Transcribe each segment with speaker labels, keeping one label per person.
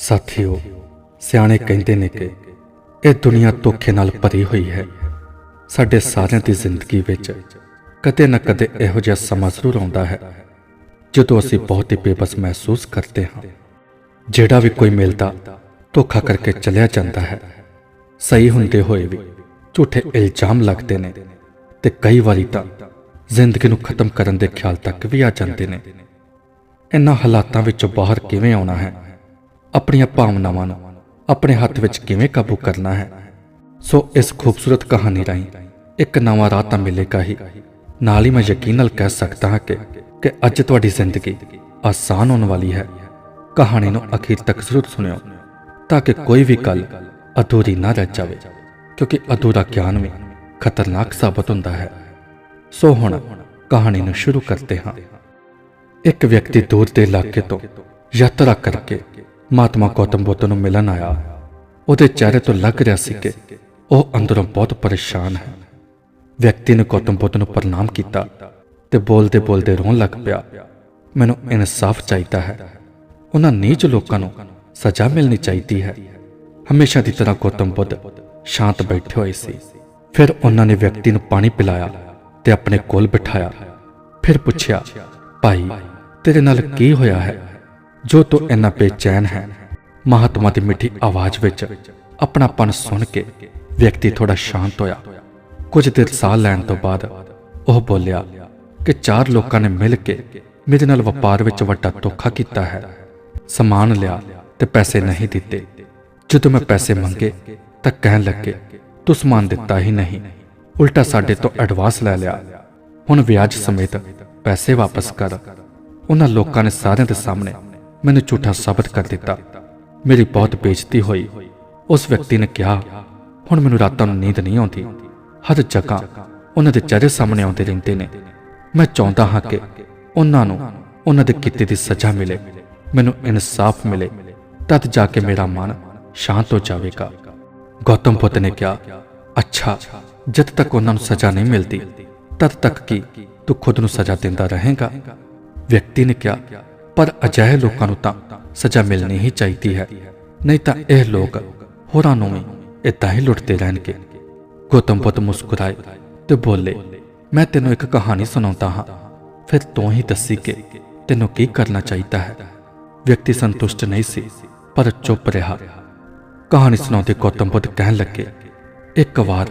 Speaker 1: ਸਾਥੀਓ, ਸਿਆਣੇ ਕਹਿੰਦੇ ਨੇ ਕਿ ਇਹ ਦੁਨੀਆ ਧੋਖੇ ਨਾਲ ਭਰੀ ਹੋਈ ਹੈ। ਸਾਡੇ ਸਾਰਿਆਂ ਦੀ ਜ਼ਿੰਦਗੀ ਵਿੱਚ ਕਦੇ ਨਾ ਕਦੇ ਇਹੋ ਜਿਹਾ ਸਮਾਂ ਜ਼ਰੂਰ ਆਉਂਦਾ ਹੈ, ਜਦੋਂ ਅਸੀਂ ਬਹੁਤ ਹੀ ਬੇਬਸ ਮਹਿਸੂਸ ਕਰਦੇ ਹਾਂ। ਜਿਹੜਾ ਵੀ ਕੋਈ ਮਿਲਦਾ, ਧੋਖਾ ਕਰਕੇ ਚਲਿਆ ਜਾਂਦਾ ਹੈ। ਸਹੀ ਹੁੰਦੇ ਹੋਏ ਵੀ ਝੂਠੇ ਇਲਜ਼ਾਮ ਲੱਗਦੇ ਨੇ ਤੇ ਕਈ ਵਾਰੀ ਤਾਂ ਜ਼ਿੰਦਗੀ ਨੂੰ ਖਤਮ ਕਰਨ ਦੇ ਖਿਆਲ ਤੱਕ ਵੀ ਆ ਜਾਂਦੇ ਨੇ। ਇਨ੍ਹਾਂ ਹਾਲਾਤਾਂ ਵਿੱਚੋਂ ਬਾਹਰ ਕਿਵੇਂ ਆਉਣਾ ਹੈ? ਆਪਣੀਆਂ ਭਾਵਨਾਵਾਂ ਨੂੰ ਆਪਣੇ ਹੱਥ ਵਿੱਚ ਕਿਵੇਂ ਕਾਬੂ ਕਰਨਾ ਹੈ? ਸੋ ਇਸ ਖੂਬਸੂਰਤ ਕਹਾਣੀ ਰਾਹੀਂ ਇੱਕ ਨਵਾਂ ਰਾਹ ਤਾਂ ਮਿਲੇਗਾ ਹੀ। ਨਾਲ ਹੀ ਮੈਂ ਯਕੀਨ ਨਾਲ ਕਹਿ ਸਕਦਾ ਹਾਂ ਕਿ ਕਿ ਅੱਜ ਤੁਹਾਡੀ ਜ਼ਿੰਦਗੀ ਆਸਾਨ ਹੋਣ ਵਾਲੀ ਹੈ। ਕਹਾਣੀ ਨੂੰ ਅਖੀਰ ਤੱਕ ਜ਼ਰੂਰ ਸੁਣਿਓ, ਤਾਂ ਕਿ ਕੋਈ ਵੀ ਗੱਲ ਅਧੂਰੀ ਨਾ ਰਹਿ ਜਾਵੇ, ਕਿਉਂਕਿ ਅਧੂਰਾ ਗਿਆਨ ਵੀ ਖਤਰਨਾਕ ਸਾਬਤ ਹੁੰਦਾ ਹੈ। ਸੋ ਹੁਣ ਕਹਾਣੀ ਨੂੰ ਸ਼ੁਰੂ ਕਰਦੇ ਹਾਂ। ਇੱਕ ਵਿਅਕਤੀ ਦੂਰ ਦੇ ਇਲਾਕੇ ਤੋਂ ਯਾਤਰਾ ਕਰਕੇ ਮਹਾਤਮਾ ਗੌਤਮ ਬੁੱਧ ਨੂੰ ਮਿਲਣ ਆਇਆ। ਉਹਦੇ ਚਿਹਰੇ ਤੋਂ ਲੱਗ ਰਿਹਾ ਸੀ ਕਿ ਉਹ ਅੰਦਰੋਂ ਬਹੁਤ ਪਰੇਸ਼ਾਨ ਹੈ। ਵਿਅਕਤੀ ਨੇ ਗੌਤਮ ਬੁੱਧ ਨੂੰ ਪ੍ਰਣਾਮ ਕੀਤਾ ਤੇ ਬੋਲਦੇ ਬੋਲਦੇ ਰੋਣ ਲੱਗ ਪਿਆ। ਮੈਨੂੰ ਇਨਸਾਫ ਚਾਹੀਦਾ ਹੈ। ਉਹਨਾਂ ਨੀਚ ਲੋਕਾਂ ਨੂੰ ਸਜ਼ਾ ਮਿਲਣੀ ਚਾਹੀਦੀ ਹੈ। ਹਮੇਸ਼ਾ ਦੀ ਤਰ੍ਹਾਂ ਗੌਤਮ ਬੁੱਧ ਸ਼ਾਂਤ ਬੈਠੇ ਹੋਏ ਸੀ। ਫਿਰ ਉਹਨਾਂ ਨੇ ਵਿਅਕਤੀ ਨੂੰ ਪਾਣੀ ਪਿਲਾਇਆ ਤੇ ਆਪਣੇ ਕੋਲ ਬਿਠਾਇਆ। ਫਿਰ ਪੁੱਛਿਆ, ਭਾਈ, ਤੇਰੇ ਨਾਲ ਕੀ ਹੋਇਆ ਹੈ? ਜੋ ਤੂੰ ਇੰਨਾ ਬੇਚੈਨ ਹੈ, ਮਹਾਤਮਾ ਦੀ ਮਿੱਠੀ ਆਵਾਜ਼ ਵਿੱਚ ਆਪਣਾਪਨ ਸੁਣ ਕੇ ਵਿਅਕਤੀ ਥੋੜਾ ਸ਼ਾਂਤ ਹੋਇਆ। ਕੁਝ ਦੇਰ ਸਾਹ ਲੈਣ ਤੋਂ ਬਾਅਦ ਉਹ ਬੋਲਿਆ ਕਿ ਚਾਰ ਲੋਕਾਂ ਨੇ ਮਿਲ ਕੇ ਮੇਰੇ ਨਾਲ ਵਪਾਰ ਵਿੱਚ ਵੱਡਾ ਧੋਖਾ ਕੀਤਾ ਹੈ। ਸਮਾਨ ਲਿਆ ਤੇ ਪੈਸੇ ਨਹੀਂ ਦਿੱਤੇ। ਜਦੋਂ ਮੈਂ ਪੈਸੇ ਮੰਗੇ ਤਾਂ ਕਹਿਣ ਲੱਗੇ, ਤੂੰ ਸਮਾਨ ਦਿੱਤਾ ਹੀ ਨਹੀਂ। ਉਲਟਾ ਸਾਡੇ ਤੋਂ ਐਡਵਾਂਸ ਲੈ ਲਿਆ। ਹੁਣ ਵਿਆਜ ਸਮੇਤ ਪੈਸੇ ਵਾਪਸ ਕਰ। ਉਹਨਾਂ ਲੋਕਾਂ ਨੇ ਸਾਰਿਆਂ ਦੇ ਸਾਹਮਣੇ ਮੈਨੂੰ ਝੂਠਾ ਸਾਬਤ ਕਰ ਦਿੱਤਾ। ਮੇਰੀ ਬਹੁਤ ਬੇਇੱਜ਼ਤੀ ਹੋਈ। ਉਸ ਵਿਅਕਤੀ ਨੇ ਕਿਹਾ, ਹੁਣ ਮੈਨੂੰ ਰਾਤਾਂ ਨੂੰ ਨੀਂਦ ਨਹੀਂ ਆਉਂਦੀ। ਹਰ ਜਗ੍ਹਾ ਉਹਨਾਂ ਦੇ ਚਿਹਰੇ ਸਾਹਮਣੇ ਆਉਂਦੇ ਰਹਿੰਦੇ ਨੇ। ਮੈਂ ਚਾਹੁੰਦਾ ਹਾਂ ਕਿ ਉਹਨਾਂ ਨੂੰ ਉਹਨਾਂ ਦੇ ਕੀਤੇ ਦੀ ਸਜ਼ਾ ਮਿਲੇ। ਮੈਨੂੰ ਇਨਸਾਫ ਮਿਲੇ। ਤਦ ਜਾ ਕੇ ਮੇਰਾ ਮਨ ਸ਼ਾਂਤ ਹੋ ਜਾਵੇਗਾ। ਗੌਤਮ ਬੁੱਧ ਨੇ ਕਿਹਾ, ਅੱਛਾ, ਜਦ ਤੱਕ ਉਹਨਾਂ ਨੂੰ ਸਜ਼ਾ ਨਹੀਂ ਮਿਲਦੀ, ਤਦ ਤੱਕ ਕੀ ਤੂੰ ਖੁਦ ਨੂੰ ਸਜ਼ਾ ਦਿੰਦਾ ਰਹੇਗਾ? ਵਿਅਕਤੀ ਨੇ ਕਿਹਾ ਪਰ ਅਜਿਹੇ ਲੋਕਾਂ ਨੂੰ ਤਾਂ ਸਜ਼ਾ ਮਿਲਣੀ ਹੀ ਚਾਹੀਦੀ ਹੈ। ਨਹੀਂ ਤਾਂ ਇਹ ਲੋਕ ਹੋਰਾਂ ਨੂੰ ਵੀ ਇਦਾਂ ਹੀ ਲੁੱਟਦੇ ਰਹਿਣਗੇ। ਗੌਤਮ ਬੁੱਧ ਮੁਸਕਰਾਏ ਤੇ ਬੋਲੇ, ਮੈਂ ਤੈਨੂੰ ਇੱਕ ਕਹਾਣੀ ਸੁਣਾਉਂਦਾ ਹਾਂ। ਫਿਰ ਤੂੰ ਹੀ ਦੱਸੀ ਕਿ ਤੈਨੂੰ ਕੀ ਕਰਨਾ ਚਾਹੀਦਾ ਹੈ ਵਿਅਕਤੀ ਸੰਤੁਸ਼ਟ ਨਹੀਂ ਸੀ, ਪਰ ਚੁੱਪ ਰਿਹਾ। ਕਹਾਣੀ ਸੁਣਾਉਂਦੇ ਗੌਤਮ ਬੁੱਧ ਕਹਿਣ ਲੱਗੇ, ਇੱਕ ਵਾਰ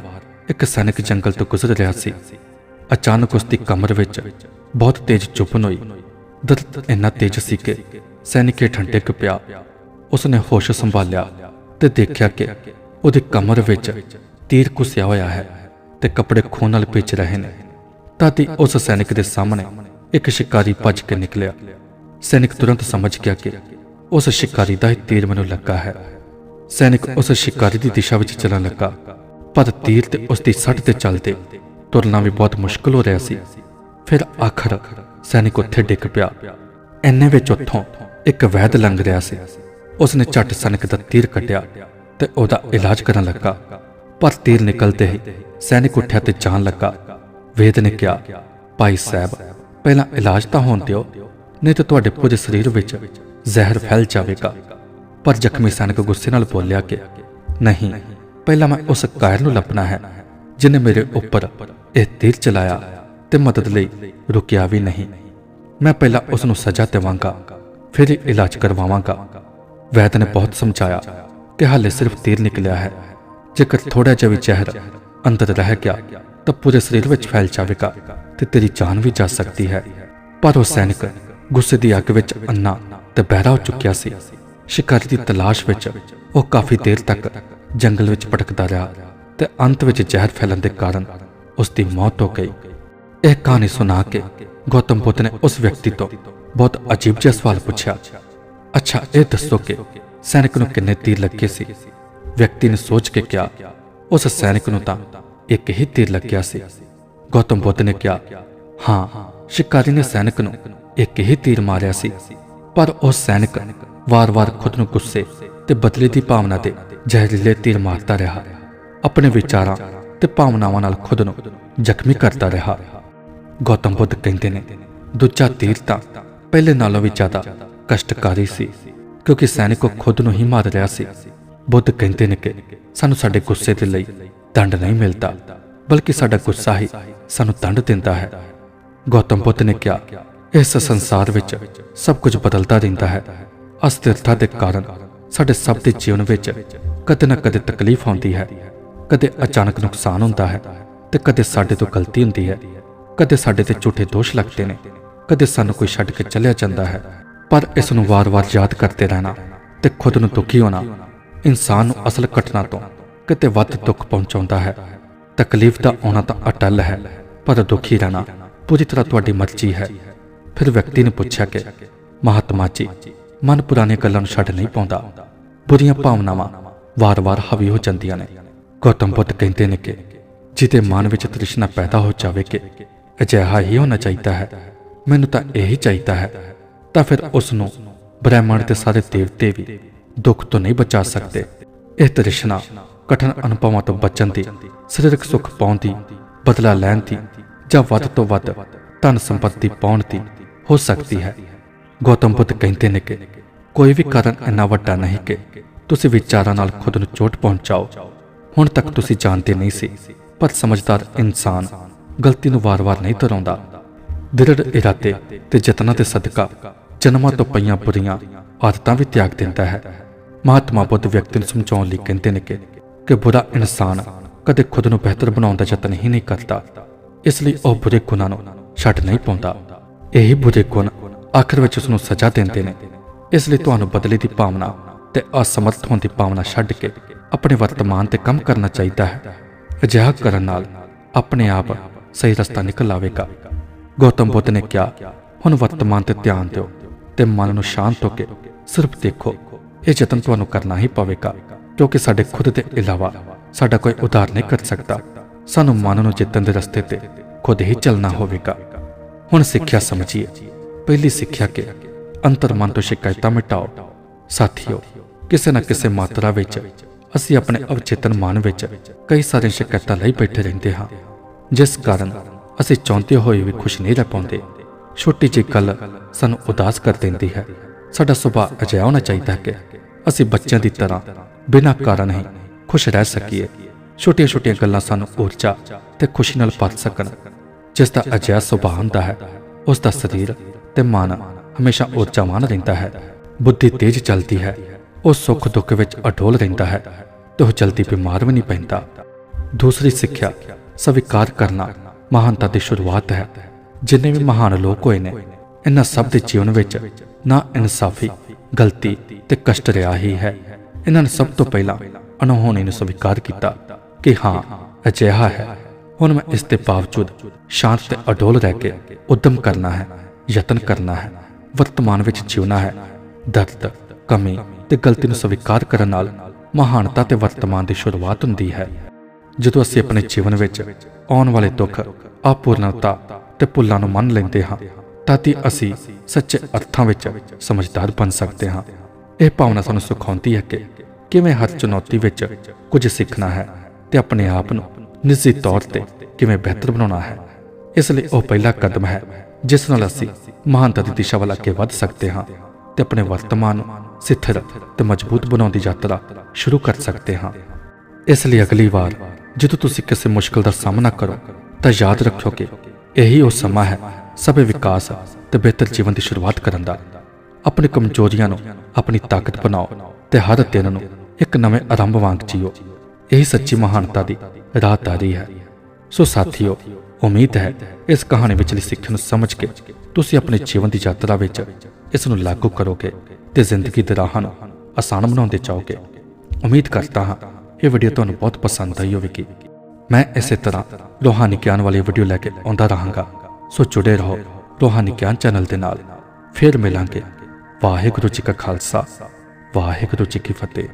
Speaker 1: ਇੱਕ ਸੈਨਿਕ ਜੰਗਲ ਤੋਂ ਗੁਜ਼ਰ ਰਿਹਾ ਸੀ। ਅਚਾਨਕ ਉਸ ਦੀ ਕਮਰ ਵਿੱਚ ਬਹੁਤ ਤੇਜ਼ ਚੁੱਭਨ ਹੋਈ। ਦਰਦ ਇੰਨਾ ਤੇਜ਼ ਸੀ ਕਿ ਸੈਨਿਕ ਠੰਡੇ ਪਿਆ। ਉਸਨੇ ਹੋਸ਼ ਸੰਭਾਲਿਆ ਤੇ ਦੇਖਿਆ ਕਿ ਉਹਦੇ ਕਮਰ ਵਿੱਚ ਤੀਰ ਕੁਸਿਆ ਹੋਇਆ ਹੈ ਤੇ ਕੱਪੜੇ ਖੂਨ ਨਾਲ ਭਿੱਜ ਰਹੇ ਨੇ। ਤਦ ਉਸ ਸੈਨਿਕ ਦੇ ਸਾਹਮਣੇ ਇੱਕ ਸ਼ਿਕਾਰੀ ਭੱਜ ਕੇ ਨਿਕਲਿਆ। ਸੈਨਿਕ ਤੁਰੰਤ ਸਮਝ ਗਿਆ ਕਿ ਉਸ ਸ਼ਿਕਾਰੀ ਦਾ ਹੀ ਤੀਰ ਮੈਨੂੰ ਲੱਗਾ ਹੈ। ਸੈਨਿਕ ਉਸ ਸ਼ਿਕਾਰੀ ਦੀ ਦਿਸ਼ਾ ਵਿੱਚ ਚੱਲਣ ਲੱਗਾ, ਪਰ ਤੀਰ ਤੇ ਉਸ ਦੀ ਸੱਟ ਤੇ ਚੱਲਦੇ ਤੁਰਨਾ ਵੀ ਬਹੁਤ ਮੁਸ਼ਕਲ ਹੋ ਰਿਹਾ ਸੀ। ਫਿਰ ਆਖਰ ਸੈਨਿਕ ਉੱਥੇ ਡਿੱਗ ਪਿਆ। ਐਨੇ ਵਿੱਚ ਉੱਥੋਂ ਇੱਕ ਵੈਦ ਲੰਘ ਰਿਹਾ ਸੀ। ਉਸਨੇ ਝੱਟ ਸੈਨਿਕ ਦਾ ਤੀਰ ਕੱਢਿਆ ਤੇ ਉਹਦਾ ਇਲਾਜ ਕਰਨ ਲੱਗਾ। ਪਰ ਤੀਰ ਨਿਕਲਦੇ ਹੀ ਸੈਨਿਕ ਉੱਠਿਆ ਤੇ ਜਾਣ ਲੱਗਾ। ਵੇਦ ਨੇ ਕਿਹਾ, ਭਾਈ ਸਾਹਿਬ, ਪਹਿਲਾਂ ਇਲਾਜ ਤਾਂ ਹੋਣ ਦਿਓ, ਨਹੀਂ ਤਾਂ ਤੁਹਾਡੇ ਪੂਰੇ ਸਰੀਰ ਵਿੱਚ ਜ਼ਹਿਰ ਫੈਲ ਜਾਵੇਗਾ। ਪਰ ਜ਼ਖਮੀ ਸੈਨਿਕ ਗੁੱਸੇ ਨਾਲ ਬੋਲਿਆ ਕਿ, ਨਹੀਂ, ਪਹਿਲਾਂ ਮੈਂ ਉਸ ਕਾਇਰ ਨੂੰ ਲੱਭਣਾ ਹੈ ਜਿਨੇ ਮੇਰੇ ਉੱਪਰ ਇਹ ਤੀਰ ਚਲਾਇਆ। ਤੇ ਮਦਦ ਲਈ ਰੁਕਿਆ ਵੀ ਨਹੀਂ। ਮੈਂ ਪਹਿਲਾਂ ਉਸ ਨੂੰ ਸਜ਼ਾ ਦੇਵਾਂਗਾ, ਫਿਰ ਇਲਾਜ ਕਰਵਾਵਾਂਗਾ। ਵੈਦ ਨੇ ਬਹੁਤ ਸਮਝਾਇਆ ਕਿ ਹਾਲੇ ਸਿਰਫ ਤੀਰ ਨਿਕਲਿਆ ਹੈ। ਜੇਕਰ ਥੋੜਾ ਜਿਹਾ ਵੀ ਜ਼ਹਿਰ ਅੰਦਰ ਰਹਿ ਗਿਆ, ਤਾਂ ਪੂਰੇ ਸਰੀਰ ਵਿੱਚ ਫੈਲ ਜਾਵੇਗਾ ਤੇ ਤੇਰੀ ਜਾਨ ਵੀ ਜਾ ਸਕਦੀ ਹੈ। ਪਰ ਉਹ ਸੈਨਿਕ ਗੁੱਸੇ ਦੀ ਅੱਗ ਵਿੱਚ ਅੰਨਾ ਤੇ ਬਹਿਰਾ ਹੋ ਚੁੱਕਿਆ ਸੀ। ਸ਼ਿਕਾਰੀ ਦੀ ਤਲਾਸ਼ ਵਿੱਚ ਉਹ ਕਾਫੀ ਦੇਰ ਤੱਕ ਜੰਗਲ ਵਿੱਚ ਭਟਕਦਾ ਰਿਹਾ ਤੇ ਅੰਤ ਵਿੱਚ ਜ਼ਹਿਰ ਫੈਲਣ ਦੇ ਕਾਰਨ ਉਸ ਦੀ ਮੌਤ ਹੋ ਗਈ। ਇਹ ਕਹਾਣੀ ਸੁਣਾ ਕੇ ਗੌਤਮ ਬੁੱਧ ਨੇ ਉਸ ਵਿਅਕਤੀ ਤੋਂ ਬਹੁਤ ਅਜੀਬ ਜਿਹਾ ਸਵਾਲ ਪੁੱਛਿਆ। ਅੱਛਾ, ਇਹ ਦੱਸੋ ਕਿ ਸੈਨਿਕ ਨੂੰ ਕਿੰਨੇ ਤੀਰ ਲੱਗੇ ਸੀ? ਵਿਅਕਤੀ ਨੇ ਸੋਚ ਕੇ ਕਿਹਾ, ਉਸ ਸੈਨਿਕ ਨੂੰ ਤਾਂ ਇੱਕ ਹੀ ਤੀਰ ਲੱਗਿਆ ਸੀ। ਗੌਤਮ ਬੁੱਧ ਨੇ ਕਿਹਾ, ਹਾਂ, ਸ਼ਿਕਾਰੀ ਨੇ ਸੈਨਿਕ ਨੂੰ ਇੱਕ ਹੀ ਤੀਰ ਮਾਰਿਆ ਸੀ, ਪਰ ਉਹ ਸੈਨਿਕ ਵਾਰ-ਵਾਰ ਖੁਦ ਨੂੰ ਗੁੱਸੇ ਤੇ ਬਦਲੇ ਦੀ ਭਾਵਨਾ ਤੇ ਜ਼ਹਿਰੀਲੇ ਤੀਰ ਮਾਰਦਾ ਰਿਹਾ। ਆਪਣੇ ਵਿਚਾਰਾਂ ਤੇ ਭਾਵਨਾਵਾਂ ਨਾਲ ਖੁਦ ਨੂੰ ਜ਼ਖਮੀ ਕਰਦਾ ਰਿਹਾ। ਗੌਤਮ ਬੁੱਧ ਕਹਿੰਦੇ ਨੇ, ਦੂਜਾ ਤੀਰ ਤਾਂ ਪਹਿਲੇ ਨਾਲੋਂ ਵੀ ਜ਼ਿਆਦਾ ਕਸ਼ਟਕਾਰੀ ਸੀ, ਕਿਉਂਕਿ ਸੈਨਿਕ ਉਹ ਖੁਦ ਨੂੰ ਹੀ ਮਾਰ ਰਿਹਾ ਸੀ। ਬੁੱਧ ਕਹਿੰਦੇ ਨੇ ਕਿ ਸਾਨੂੰ ਸਾਡੇ ਗੁੱਸੇ ਦੇ ਲਈ ਦੰਡ ਨਹੀਂ ਮਿਲਦਾ, ਬਲਕਿ ਸਾਡਾ ਗੁੱਸਾ ਹੀ ਸਾਨੂੰ ਦੰਡ ਦਿੰਦਾ ਹੈ। ਗੌਤਮ ਬੁੱਧ ਨੇ ਕਿਹਾ, ਇਸ ਸੰਸਾਰ ਵਿੱਚ ਸਭ ਕੁਝ ਬਦਲਦਾ ਰਹਿੰਦਾ ਹੈ। ਅਸਥਿਰਤਾ ਦੇ ਕਾਰਨ ਸਾਡੇ ਸਭ ਦੇ ਜੀਵਨ ਵਿੱਚ ਕਦੇ ਨਾ ਕਦੇ ਤਕਲੀਫ ਆਉਂਦੀ ਹੈ, ਕਦੇ ਅਚਾਨਕ ਨੁਕਸਾਨ ਹੁੰਦਾ ਹੈ ਤੇ ਕਦੇ ਸਾਡੇ ਤੋਂ ਗਲਤੀ ਹੁੰਦੀ ਹੈ। ਕਦੇ ਸਾਡੇ ਤੇ ਝੂਠੇ ਦੋਸ਼ ਲੱਗਦੇ ਨੇ, ਕਦੇ ਸਾਨੂੰ ਕੋਈ ਛੱਡ ਕੇ ਚੱਲਿਆ ਜਾਂਦਾ ਹੈ, ਪਰ ਇਸ ਨੂੰ ਵਾਰ-ਵਾਰ ਯਾਦ ਕਰਦੇ ਰਹਿਣਾ ਤੇ ਖੁਦ ਨੂੰ ਦੁਖੀ ਹੋਣਾ ਇਨਸਾਨ ਨੂੰ ਅਸਲ ਘਟਨਾ ਤੋਂ ਕਿਤੇ ਵੱਧ ਦੁੱਖ ਪਹੁੰਚਾਉਂਦਾ ਹੈ। ਤਕਲੀਫ ਦਾ ਆਉਣਾ ਤਾਂ ਅਟਲ ਹੈ, ਪਰ ਦੁਖੀ ਰਹਿਣਾ ਪੂਰੀ ਤਰ੍ਹਾਂ ਤੁਹਾਡੀ ਮਰਜ਼ੀ ਹੈ। ਫਿਰ ਵਿਅਕਤੀ ਨੇ ਪੁੱਛਿਆ ਕਿ, ਮਹਾਤਮਾ ਜੀ, ਮਨ ਪੁਰਾਣੀਆਂ ਗੱਲਾਂ ਨੂੰ ਛੱਡ ਨਹੀਂ ਪਾਉਂਦਾ। ਬੁਰੀਆਂ ਭਾਵਨਾਵਾਂ ਵਾਰ-ਵਾਰ ਹਾਵੀ ਹੋ ਜਾਂਦੀਆਂ ਨੇ। ਗੌਤਮ ਬੁੱਧ ਕਹਿੰਦੇ ਨੇ ਕਿ, ਜਿਹਦੇ ਮਨ ਵਿੱਚ ਤ੍ਰਿਸ਼ਨਾ ਪੈਦਾ ਹੋ ਜਾਵੇ ਕਿ ਅਜਿਹਾ ਹੀ ਹੋਣਾ ਚਾਹੀਦਾ ਹੈ। ਮੈਨੂੰ ਤਾਂ ਇਹੀ ਚਾਹੀਦਾ ਹੈ ਤਾਂ ਫਿਰ ਉਸ ਨੂੰ ਬ੍ਰਹਿਮੰਡ ਦੇ ਸਾਰੇ ਦੇਵਤੇ ਵੀ ਦੁੱਖ ਤੋਂ ਨਹੀਂ ਬਚਾ ਸਕਦੇ। ਇਹ ਤ੍ਰਿਸ਼ਨਾ ਕਠਨ ਅਨੁਭਵਾਂ ਤੋਂ ਬਚਣ ਦੀ, ਸਰੀਰਕ ਸੁੱਖ ਪਾਉਣ ਦੀ, ਬਦਲਾ ਲੈਣ ਦੀ ਜਾਂ ਵੱਧ ਤੋਂ ਵੱਧ ਧਨ ਸੰਪਤੀ ਪਾਉਣ ਦੀ ਹੋ ਸਕਦੀ ਹੈ। ਗੌਤਮ ਬੁੱਧ ਕਹਿੰਦੇ ਨੇ ਕਿ ਕੋਈ ਵੀ ਕਾਰਨ ਇੰਨਾ ਵੱਡਾ ਨਹੀਂ ਕਿ ਤੁਸੀਂ ਵਿਚਾਰਾਂ ਨਾਲ ਖੁਦ ਨੂੰ ਚੋਟ ਪਹੁੰਚਾਓ। ਹੁਣ ਤੱਕ ਤੁਸੀਂ ਜਾਣਦੇ ਨਹੀਂ ਸੀ, ਪਰ ਸਮਝਦਾਰ ਇਨਸਾਨ ਗਲਤੀ ਨੂੰ ਵਾਰ-ਵਾਰ ਨਹੀਂ ਦੁਹਰਾਉਂਦਾ। ਦ੍ਰਿੜ ਇਰਾਦੇ ਤੇ ਯਤਨਾਂ ਦੇ ਸਦਕਾ, ਜਨਮਾਂ ਤੋਂ ਪਈਆਂ ਬੁਰੀਆਂ ਆਦਤਾਂ ਵੀ ਤਿਆਗ ਦਿੰਦਾ ਹੈ। ਮਹਾਤਮਾ ਬੁੱਧ ਵਿਅਕਤੀ ਨੂੰ ਸਮਝਾਉਣ ਲਈ ਕਹਿੰਦੇ ਨੇ ਕਿ ਬੁਰਾ ਇਨਸਾਨ ਕਦੇ ਖੁਦ ਨੂੰ ਬਿਹਤਰ ਬਣਾਉਣ ਦਾ ਯਤਨ ਹੀ ਨਹੀਂ ਕਰਦਾ। ਇਸ ਲਈ ਉਹ ਬੁਰੇ ਗੁਣਾਂ ਨੂੰ ਛੱਡ ਨਹੀਂ ਪਾਉਂਦਾ। ਇਹੀ ਬੁਰੇ ਗੁਣ ਆਖਰ ਵਿੱਚ ਉਸ ਨੂੰ ਸਜ਼ਾ ਦਿੰਦੇ ਨੇ। ਇਸ ਲਈ ਤੁਹਾਨੂੰ ਬਦਲੇ ਦੀ ਭਾਵਨਾ ਤੇ ਅਸਮਰਥ ਹੋਣ ਦੀ ਭਾਵਨਾ ਛੱਡ ਕੇ ਆਪਣੇ ਵਰਤਮਾਨ ਤੇ ਕੰਮ ਕਰਨਾ ਚਾਹੀਦਾ ਹੈ। ਅਜਿਹਾ ਕਰਨ ਨਾਲ ਆਪਣੇ ਆਪ ਸਹੀ ਰਸਤਾ ਨਿਕਲ ਆਵੇਗਾ। ਗੌਤਮ ਬੁੱਧ ਨੇ ਕਿਹਾ, ਹੁਣ ਵਰਤਮਾਨ ਤੇ ਧਿਆਨ ਦਿਓ ਤੇ ਮਨ ਨੂੰ ਸ਼ਾਂਤ ਹੋ ਕੇ ਸਿਰਫ ਦੇਖੋ। ਇਹ ਯਤਨ ਤੁਹਾਨੂੰ ਕਰਨਾ ਹੀ ਪਵੇਗਾ, ਕਿਉਂਕਿ ਸਾਡੇ ਖੁਦ ਦੇ ਇਲਾਵਾ ਸਾਡਾ ਕੋਈ ਉਧਾਰ ਨਹੀਂ ਕਰ ਸਕਦਾ। ਸਾਨੂੰ ਮਨ ਨੂੰ ਜਿੱਤਣ ਦੇ ਰਸਤੇ ਤੇ ਖੁਦ ਹੀ ਚੱਲਣਾ ਹੋਵੇਗਾ। ਹੁਣ ਸਿੱਖਿਆ ਸਮਝੀਏ। ਪਹਿਲੀ ਸਿੱਖਿਆ ਕਿ ਅੰਤਰ ਮਨ ਤੋਂ ਸ਼ਿਕਾਇਤਾਂ ਮਿਟਾਓ। ਸਾਥੀਓ, ਕਿਸੇ ਨਾ ਕਿਸੇ ਮਾਤਰਾ ਵਿੱਚ ਅਸੀਂ ਆਪਣੇ ਅਵਚੇਤਨ ਮਨ ਵਿੱਚ ਕਈ ਸਾਰੀਆਂ ਸ਼ਿਕਾਇਤਾਂ ਲਈ ਬੈਠੇ ਰਹਿੰਦੇ ਹਾਂ। ਜਿਸ ਕਾਰਨ ਅਸੀਂ ਚਾਹੁੰਦੇ ਹੋਏ ਵੀ ਖੁਸ਼ ਨਹੀਂ ਰਹਿ ਪਾਉਂਦੇ। ਛੋਟੀ ਜਿਹੀ ਗੱਲ ਸਾਨੂੰ ਉਦਾਸ ਕਰ ਦਿੰਦੀ ਹੈ। ਸਾਡਾ ਸੁਭਾਅ ਅਜਿਹਾ ਹੋਣਾ ਚਾਹੀਦਾ ਹੈ ਕਿ ਅਸੀਂ ਬੱਚਿਆਂ ਦੀ ਤਰ੍ਹਾਂ ਬਿਨਾਂ ਕਾਰਨ ਹੀ ਖੁਸ਼ ਰਹਿ ਸਕੀਏ। ਛੋਟੀਆਂ-ਛੋਟੀਆਂ ਗੱਲਾਂ ਸਾਨੂੰ ਊਰਜਾ ਤੇ ਖੁਸ਼ੀ ਨਾਲ ਭਰ ਸਕਣ। ਜਿਸ ਦਾ ਅਜਿਹਾ ਸੁਭਾਅ ਹੁੰਦਾ ਹੈ, ਉਸ ਦਾ ਸਰੀਰ ਤੇ ਮਨ ਹਮੇਸ਼ਾ ਊਰਜਾਵਾਨ ਰਹਿੰਦਾ ਹੈ। ਬੁੱਧੀ ਤੇਜ਼ ਚੱਲਦੀ ਹੈ, ਉਹ ਸੁੱਖ ਦੁੱਖ ਵਿੱਚ ਅਡੋਲ ਰਹਿੰਦਾ ਹੈ। ਤੇ ਉਹ ਜਲਦੀ ਬਿਮਾਰ ਵੀ ਨਹੀਂ ਪੈਂਦਾ। ਦੂਸਰੀ ਸਿੱਖਿਆ ਸਵੀਕਾਰ ਕਰਨਾ ਮਹਾਨਤਾ ਦੀ ਸ਼ੁਰੂਆਤ ਹੈ। ਜਿੰਨੇ ਵੀ ਮਹਾਨ ਲੋਕ ਹੋਏ ਨੇ, ਇਹਨਾਂ ਸਭ ਦੇ ਜੀਵਨ ਵਿੱਚ ਨਾ ਇਨਸਾਫੀ, ਗਲਤੀ ਤੇ ਕਸ਼ਟ ਰਿਹਾ ਹੀ ਹੈ। ਇਹਨਾਂ ਨੇ ਸਭ ਤੋਂ ਪਹਿਲਾਂ ਅਨਹੋਣੀ ਨੂੰ ਸਵੀਕਾਰ ਕੀਤਾ ਕਿ ਹਾਂ, ਅਜਿਹਾ ਹੈ। ਹੁਣ ਮੈਂ ਇਸ ਦੇ ਬਾਵਜੂਦ ਸ਼ਾਂਤ ਤੇ ਅਡੋਲ ਰਹਿ ਕੇ ਉਦਮ ਕਰਨਾ ਹੈ, ਯਤਨ ਕਰਨਾ ਹੈ, ਵਰਤਮਾਨ ਵਿੱਚ ਜਿਉਣਾ ਹੈ। ਦਰਦ, ਕਮੀ ਤੇ ਗਲਤੀ ਨੂੰ ਸਵੀਕਾਰ ਕਰਨ ਨਾਲ ਮਹਾਨਤਾ ਤੇ ਵਰਤਮਾਨ ਦੀ ਸ਼ੁਰੂਆਤ ਹੁੰਦੀ ਹੈ। ਜਦੋਂ ਅਸੀਂ ਆਪਣੇ ਜੀਵਨ ਵਿੱਚ ਆਉਣ ਵਾਲੇ ਦੁੱਖ, ਅਪੂਰਨਤਾ ਤੇ ਭੁੱਲਾਂ ਨੂੰ ਮੰਨ ਲੈਂਦੇ ਹਾਂ ਤਾਂ ਹੀ ਅਸੀਂ ਸੱਚੇ ਅਰਥਾਂ ਵਿੱਚ ਸਮਝਦਾਰ ਬਣ ਸਕਦੇ ਹਾਂ। ਇਹ ਭਾਵਨਾ ਸਾਨੂੰ ਸਿਖਾਉਂਦੀ ਹੈ ਕਿ ਕਿਵੇਂ ਹਰ ਚੁਣੌਤੀ ਵਿੱਚ ਕੁਝ ਸਿੱਖਣਾ ਹੈ ਤੇ ਆਪਣੇ ਆਪ ਨੂੰ ਨਿੱਜੀ ਤੌਰ ਤੇ ਕਿਵੇਂ ਬਿਹਤਰ ਬਣਾਉਣਾ ਹੈ। ਇਸ ਲਈ ਉਹ ਪਹਿਲਾ ਕਦਮ ਹੈ, ਜਿਸ ਨਾਲ ਅਸੀਂ ਮਹਾਨਤਾ ਦੀ ਦਿਸ਼ਾ ਵੱਲ ਅੱਗੇ ਵੱਧ ਸਕਦੇ ਹਾਂ ਤੇ ਆਪਣੇ ਵਰਤਮਾਨ ਨੂੰ ਸਿੱਥਰ ਤੇ ਮਜ਼ਬੂਤ ਬਣਾਉਣ ਦੀ ਯਾਤਰਾ ਸ਼ੁਰੂ ਕਰ ਸਕਦੇ ਹਾਂ। ਇਸ ਲਈ ਅਗਲੀ ਵਾਰ ਜਦੋਂ ਤੁਸੀਂ ਕਿਸੇ ਮੁਸ਼ਕਲ ਦਾ ਸਾਹਮਣਾ ਕਰੋ, ਤਾਂ ਯਾਦ ਰੱਖਿਓ ਕਿ ਇਹੀ ਉਹ ਸਮਾਂ ਹੈ, ਸਭੇ ਵਿਕਾਸ ਤੇ ਬਿਹਤਰ ਜੀਵਨ ਦੀ ਸ਼ੁਰੂਆਤ ਕਰਨ ਦਾ। ਆਪਣੀ ਕਮਜ਼ੋਰੀਆਂ ਨੂੰ ਆਪਣੀ ਤਾਕਤ ਬਣਾਓ ਤੇ ਹਰ ਦਿਨ ਨੂੰ ਇੱਕ ਨਵੇਂ ਆਰੰਭ ਵਾਂਗ ਜੀਓ। ਇਹੀ ਸੱਚੀ ਮਹਾਨਤਾ ਦੀ ਰਾਹਦਾਰੀ ਹੈ। ਸੋ ਸਾਥੀਓ, ਉਮੀਦ ਹੈ ਇਸ ਕਹਾਣੀ ਵਿਚਲੀ ਸਿੱਖਿਆ ਨੂੰ ਸਮਝ ਕੇ ਤੁਸੀਂ ਆਪਣੇ ਜੀਵਨ ਦੀ ਯਾਤਰਾ ਵਿੱਚ ਇਸ ਨੂੰ ਲਾਗੂ ਕਰੋਗੇ ਤੇ ਜ਼ਿੰਦਗੀ ਦੇ ਰਾਹਾਂ ਨੂੰ ਆਸਾਨ ਬਣਾਉਂਦੇ ਜਾਓਗੇ। ਉਮੀਦ ਕਰਦਾ ਹਾਂ ਇਹ ਵੀਡੀਓ ਤੁਹਾਨੂੰ ਬਹੁਤ ਪਸੰਦ ਆਈ ਹੋਵੇਗੀ। ਮੈਂ ਇਸੇ ਤਰ੍ਹਾਂ ਰੋਹਾਨੀ ਗਿਆਨ ਵਾਲੀ ਵੀਡੀਓ ਲੈ ਕੇ ਆਉਂਦਾ ਰਹਾਂਗਾ। ਸੋ ਜੁੜੇ ਰਹੋ ਰੋਹਾਨੀ ਗਿਆਨ ਚੈਨਲ ਦੇ ਨਾਲ। ਫਿਰ ਮਿਲਾਂਗੇ। ਵਾਹਿਗੁਰੂ ਜੀ ਕਾ ਖਾਲਸਾ, ਵਾਹਿਗੁਰੂ ਜੀ ਕੀ ਫਤਿਹ।